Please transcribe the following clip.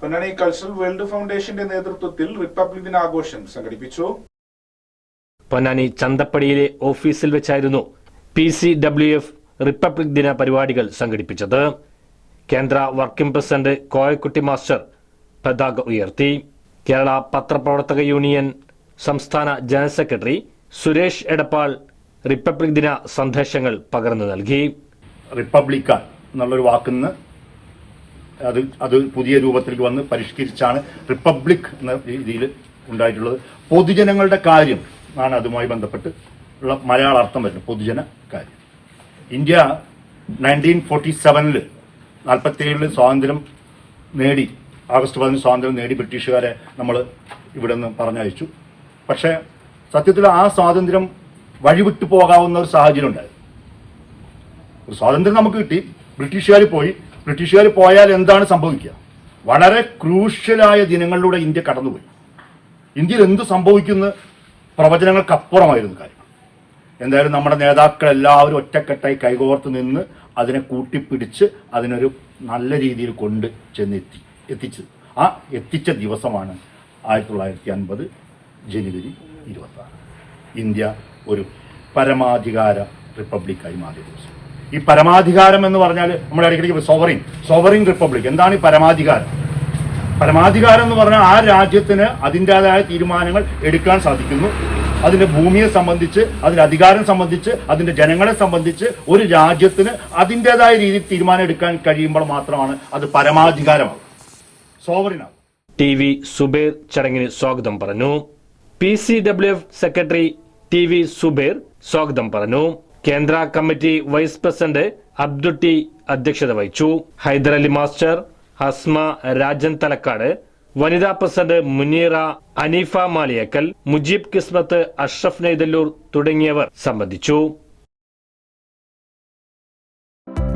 Ponnani cultural world ഫൗണ്ടേഷന്റെ നേതൃത്വത്തിൽ republic ദിന ആഘോഷം സംഘടിപ്പിച്ചു. പൊന്നാനി ചന്തപ്പടിയിലെ ഓഫീസിൽ വെച്ചായിരുന്നു P C W F republic ദിന പരിപാടികൾ സംഘടിപ്പിച്ചത്. കേന്ദ്ര വർക്കിംഗ് പ്രസിഡന്റ് കോയക്കുട്ടി മാസ്റ്റർ പതാക ഉയർത്തി. കേരള പത്രപ്രവർത്തക യൂണിയൻ സംസ്ഥാന general secretary Suresh Edappal republic ദിന സന്ദേശങ്ങൾ പകർന്നു നൽകി. റിപ്പബ്ലിക്ക എന്നുള്ളൊരു വാക്കിന്ന് അത് അത് പുതിയ രൂപത്തിലേക്ക് വന്ന് പരിഷ്കരിച്ചാണ് റിപ്പബ്ലിക് എന്ന രീതിയിൽ ഉണ്ടായിട്ടുള്ളത്. പൊതുജനങ്ങളുടെ കാര്യം ആണ് അതുമായി ബന്ധപ്പെട്ട് ഉള്ള മലയാള അർത്ഥം വരുന്നത് പൊതുജന കാര്യം. ഇന്ത്യ നയന്റീൻ ഫോർട്ടി സെവനിൽ നാൽപ്പത്തിയേഴിൽ സ്വാതന്ത്ര്യം നേടി ആഗസ്റ്റ് പതിനഞ്ച് സ്വാതന്ത്ര്യം നേടി ബ്രിട്ടീഷുകാരെ നമ്മൾ ഇവിടെ നിന്ന് പറഞ്ഞയച്ചു. പക്ഷേ സത്യത്തിൽ ആ സ്വാതന്ത്ര്യം വഴിവിട്ടു പോകാവുന്ന ഒരു സാഹചര്യം ഉണ്ടായിരുന്നു ഒരു സ്വാതന്ത്ര്യം നമുക്ക് കിട്ടി ബ്രിട്ടീഷുകാർ പോയി ബ്രിട്ടീഷുകാർ പോയാൽ എന്താണ് സംഭവിക്കുക? വളരെ ക്രൂഷ്യലായ ദിനങ്ങളിലൂടെ ഇന്ത്യ കടന്നുപോയി. ഇന്ത്യയിൽ എന്ത് സംഭവിക്കുന്ന പ്രവചനങ്ങൾക്കപ്പുറമായിരുന്നു കാര്യം. എന്തായാലും നമ്മുടെ നേതാക്കൾ എല്ലാവരും ഒറ്റക്കെട്ടായി കൈകോർത്ത് നിന്ന് അതിനെ കൂട്ടിപ്പിടിച്ച് അതിനൊരു നല്ല രീതിയിൽ കൊണ്ട് ചെന്നെത്തി എത്തിച്ചത് ആ എത്തിച്ച ദിവസമാണ് ആയിരത്തി തൊള്ളായിരത്തി അൻപത് ജനുവരി ഇരുപത്തി ഇന്ത്യ ഒരു പരമാധികാര റിപ്പബ്ലിക്കായി മാറിയ ദിവസം. ഈ പരമാധികാരം എന്ന് പറഞ്ഞാൽ നമ്മൾ ഇടയ്ക്കിടയ്ക്ക് സോവറിൻ സോവറിൻ റിപ്പബ്ലിക്. എന്താണ് ഈ പരമാധികാരം? പരമാധികാരം എന്ന് പറഞ്ഞാൽ ആ രാജ്യത്തിന് അതിന്റെതായ തീരുമാനങ്ങൾ എടുക്കാൻ സാധിക്കുന്നു. അതിന്റെ ഭൂമിയെ സംബന്ധിച്ച് അതിന്റെ അധികാരം സംബന്ധിച്ച് അതിന്റെ ജനങ്ങളെ സംബന്ധിച്ച് ഒരു രാജ്യത്തിന് അതിന്റെതായ രീതിയിൽ തീരുമാനം എടുക്കാൻ കഴിയുമ്പോൾ മാത്രമാണ് അത് പരമാധികാരമാണ് സോവറിനാകും ടി വി സുബേർ ചടങ്ങിന് സ്വാഗതം പറഞ്ഞു. P C W F secretary T V Zubair സ്വാഗതം പറഞ്ഞു. കേന്ദ്ര കമ്മിറ്റി വൈസ് പ്രസിഡന്റ് അബ്ദുട്ടി അധ്യക്ഷത വഹിച്ചു. ഹൈദരലി മാസ്റ്റർ ഹസ്മ രാജൻ തലക്കാട് വനിതാ പ്രസിഡന്റ് മുനീറ അനീഫ മാലിയക്കൽ മുജീബ് കിസ്മത്ത് അഷ്റഫ് നെയ്തല്ലൂർ തുടങ്ങിയവർ സംബന്ധിച്ചു.